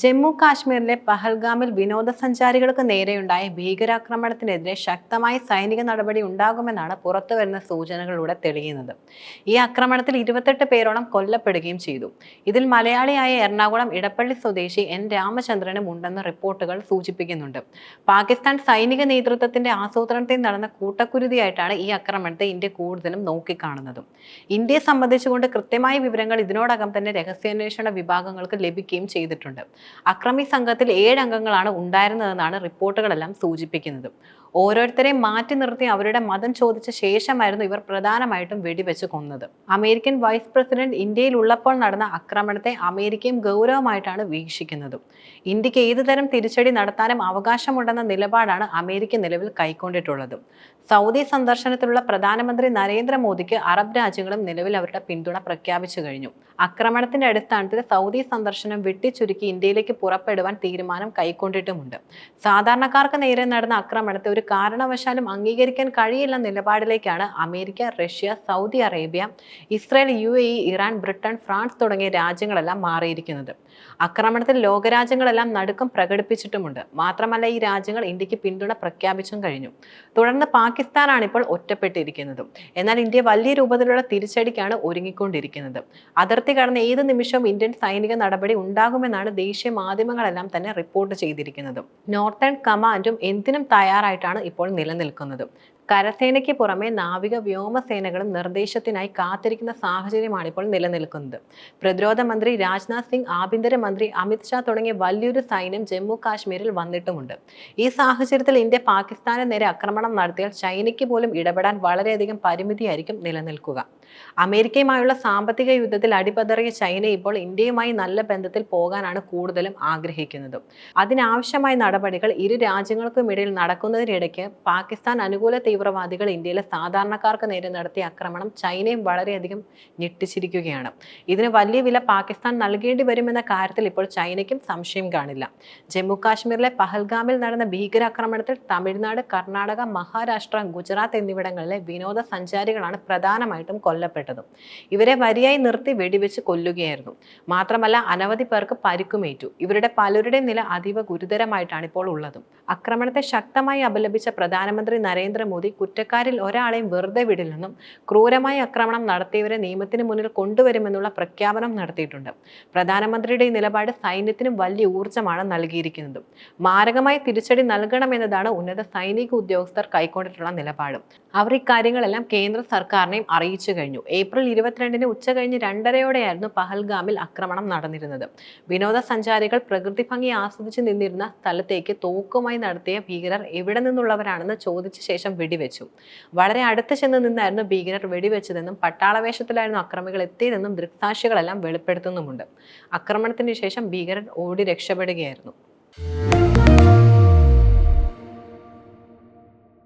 ജമ്മു കാശ്മീരിലെ പഹൽഗാമിൽ വിനോദസഞ്ചാരികൾക്ക് നേരെയുണ്ടായ ഭീകരാക്രമണത്തിനെതിരെ ശക്തമായ സൈനിക നടപടി ഉണ്ടാകുമെന്നാണ് പുറത്തുവരുന്ന സൂചനകളിലൂടെ തെളിയുന്നത്. ഈ ആക്രമണത്തിൽ ഇരുപത്തെട്ട് പേരോളം കൊല്ലപ്പെടുകയും ചെയ്തു. ഇതിൽ മലയാളിയായ എറണാകുളം ഇടപ്പള്ളി സ്വദേശി എൻ രാമചന്ദ്രനും ഉണ്ടെന്ന് റിപ്പോർട്ടുകൾ സൂചിപ്പിക്കുന്നുണ്ട്. പാകിസ്ഥാൻ സൈനിക നേതൃത്വത്തിന്റെ ആസൂത്രണത്തിൽ നടന്ന കൂട്ടക്കുരുതിയായിട്ടാണ് ഈ ആക്രമണത്തെ ഇന്ത്യ കൂടുതലും നോക്കിക്കാണുന്നതും. ഇന്ത്യയെ സംബന്ധിച്ചുകൊണ്ട് കൃത്യമായ വിവരങ്ങൾ ഇതിനോടകം തന്നെ രഹസ്യാന്വേഷണ വിഭാഗങ്ങൾക്ക് ലഭിക്കുകയും ചെയ്തിട്ടുണ്ട്. അക്രമി സംഘത്തിൽ ഏഴ് അംഗങ്ങളാണ് ഉണ്ടായിരുന്നതെന്നാണ് റിപ്പോർട്ടുകളെല്ലാം സൂചിപ്പിക്കുന്നത്. ഓരോരുത്തരെയും മാറ്റി നിർത്തി അവരുടെ മതം ചോദിച്ച ശേഷമായിരുന്നു ഇവർ പ്രധാനമായിട്ടും വെടിവെച്ച് കൊന്നത്. അമേരിക്കൻ വൈസ് പ്രസിഡന്റ് ഇന്ത്യയിൽ ഉള്ളപ്പോൾ നടന്ന ആക്രമണത്തെ അമേരിക്കയും ഗൗരവമായിട്ടാണ് വീക്ഷിക്കുന്നത്. ഇന്ത്യയ്ക്ക് ഏതുതരം തിരിച്ചടി നടത്താനും അവകാശമുണ്ടെന്ന നിലപാടാണ് അമേരിക്ക നിലവിൽ കൈക്കൊണ്ടിട്ടുള്ളത്. സൗദി സന്ദർശനത്തിലുള്ള പ്രധാനമന്ത്രി നരേന്ദ്രമോദിക്ക് അറബ് രാജ്യങ്ങളും നിലവിൽ അവരുടെ പിന്തുണ പ്രഖ്യാപിച്ചു കഴിഞ്ഞു. ആക്രമണത്തിന്റെ അടിസ്ഥാനത്തിൽ സൗദി സന്ദർശനം വെട്ടിച്ചുരുക്കി ഇന്ത്യയിലേക്ക് പുറപ്പെടുവാൻ തീരുമാനം കൈക്കൊണ്ടിട്ടുമുണ്ട്. സാധാരണക്കാർക്ക് നേരെ നടന്ന ആക്രമണത്തെ ഒരു കാരണവശാലും അംഗീകരിക്കാൻ കഴിയില്ല നിലപാടിലേക്കാണ് America Russia Saudi Arabia Israel U A Iran Britain France തുടങ്ങിയ രാജ്യങ്ങളെല്ലാം മാറിയിരിക്കുന്നത്. ആക്രമണത്തിൽ ലോകരാജ്യങ്ങളെല്ലാം നടുക്കം പ്രകടിപ്പിച്ചിട്ടുമുണ്ട്. മാത്രമല്ല ഈ രാജ്യങ്ങൾ ഇന്ത്യയ്ക്ക് പിന്തുണ പ്രഖ്യാപിച്ചും കഴിഞ്ഞു. തുടർന്ന് പാകിസ്ഥാനാണ് ഇപ്പോൾ ഒറ്റപ്പെട്ടിരിക്കുന്നതും. എന്നാൽ ഇന്ത്യ വലിയ രൂപത്തിലുള്ള തിരിച്ചടിക്കാണ് ഒരുങ്ങിക്കൊണ്ടിരിക്കുന്നത്. അതിർത്തി കടന്ന് ഏത് നിമിഷവും ഇന്ത്യൻ സൈനിക നടപടി ഉണ്ടാകുമെന്നാണ് ദേശീയ മാധ്യമങ്ങളെല്ലാം തന്നെ റിപ്പോർട്ട് ചെയ്തിരിക്കുന്നതും. നോർത്തേൺ കമാൻഡും എന്തിനും തയ്യാറായിട്ടാണ് ഇപ്പോൾ നിലനിൽക്കുന്നത്. കരസേനയ്ക്ക് പുറമെ നാവിക വ്യോമസേനകളും നിർദ്ദേശത്തിനായി കാത്തിരിക്കുന്ന സാഹചര്യമാണ് ഇപ്പോൾ നിലനിൽക്കുന്നത്. പ്രതിരോധ മന്ത്രി രാജ്നാഥ് സിംഗ് ആഭ്യന്തരമന്ത്രി അമിത് ഷാ തുടങ്ങിയ വലിയൊരു സൈന്യം ജമ്മു കാശ്മീരിൽ വന്നിട്ടുമുണ്ട്. ഈ സാഹചര്യത്തിൽ ഇന്ത്യ പാകിസ്ഥാനെ നേരെ ആക്രമണം നടത്തിയാൽ ചൈനയ്ക്ക് പോലും ഇടപെടാൻ വളരെയധികം പരിമിതിയായിരിക്കും നിലനിൽക്കുക. അമേരിക്കയുമായുള്ള സാമ്പത്തിക യുദ്ധത്തിൽ അടിപതറിയ ചൈന ഇപ്പോൾ ഇന്ത്യയുമായി നല്ല ബന്ധത്തിൽ പോകാനാണ് കൂടുതലും ആഗ്രഹിക്കുന്നത്. അതിനാവശ്യമായ നടപടികൾ ഇരു രാജ്യങ്ങൾക്കുമിടയിൽ നടക്കുന്നതിനിടയ്ക്ക് പാകിസ്ഥാൻ അനുകൂല തീവ്രവാദികൾ ഇന്ത്യയിലെ സാധാരണക്കാർക്ക് നേരെ നടത്തിയ ആക്രമണം ചൈനയും വളരെയധികം ഞെട്ടിച്ചിരിക്കുകയാണ്. ഇതിന് വലിയ വില പാകിസ്ഥാൻ നൽകേണ്ടി വരുമെന്ന കാര്യത്തിൽ ഇപ്പോൾ ചൈനയ്ക്കും സംശയം കാണില്ല. ജമ്മു കാശ്മീരിലെ പഹൽഗാമിൽ നടന്ന ഭീകരാക്രമണത്തിൽ തമിഴ്നാട് കർണാടക മഹാരാഷ്ട്ര ഗുജറാത്ത് എന്നിവിടങ്ങളിലെ വിനോദസഞ്ചാരികളാണ് പ്രധാനമായിട്ടും കൊല്ലപ്പെട്ടത്. ഇവരെ വരിയായി നിർത്തി വെടിവെച്ച് കൊല്ലുകയായിരുന്നു. മാത്രമല്ല അനവധി പേർക്ക് പരിക്കുമേറ്റു. ഇവരുടെ പലരുടെയും നില അതീവ ഗുരുതരമായിട്ടാണ് ഇപ്പോൾ ഉള്ളത്. ആക്രമണത്തെ ശക്തമായി അപലപിച്ച പ്രധാനമന്ത്രി നരേന്ദ്രമോദി കുറ്റക്കാരിൽ ഒരാളെയും വെറുതെ വിടില്ലെന്നും ക്രൂരമായ ആക്രമണം നടത്തിയവരെ നിയമത്തിന് മുന്നിൽ കൊണ്ടുവരുമെന്നുള്ള പ്രഖ്യാപനം നടത്തിയിട്ടുണ്ട്. പ്രധാനമന്ത്രിയുടെ ഈ നിലപാട് സൈന്യത്തിനും വലിയ ഊർജമാണ് നൽകിയിരിക്കുന്നത്. മാരകമായ തിരിച്ചടി നൽകണമെന്നതാണ് ഉന്നത സൈനിക ഉദ്യോഗസ്ഥർ കൈക്കൊണ്ടിട്ടുള്ള നിലപാട്. അവർ ഇക്കാര്യങ്ങളെല്ലാം കേന്ദ്ര സർക്കാരിനെയും അറിയിച്ചു കഴിഞ്ഞു. ഏപ്രിൽ ഇരുപത്തിരണ്ടിന് ഉച്ച കഴിഞ്ഞ് രണ്ടരയോടെയായിരുന്നു പഹൽഗാമിൽ ആക്രമണം നടന്നിരുന്നത്. വിനോദസഞ്ചാരികൾ പ്രകൃതി ഭംഗി ആസ്വദിച്ച് നിന്നിരുന്ന സ്ഥലത്തേക്ക് തോക്കുമായി നടത്തിയ ഭീകരർ എവിടെ നിന്നുള്ളവരാണെന്ന് ചോദിച്ച ശേഷം വെടിവെച്ചു. വളരെ അടുത്ത് ചെന്ന് നിന്നായിരുന്നു ഭീകരർ വെടിവെച്ചതെന്നും പട്ടാളവേഷത്തിലായിരുന്നു അക്രമികൾ എത്തിയതെന്നും ദൃക്സാക്ഷികളെല്ലാം വെളിപ്പെടുത്തുന്നുമുണ്ട്. ആക്രമണത്തിന് ശേഷം ഭീകരർ ഓടി രക്ഷപ്പെടുകയായിരുന്നു.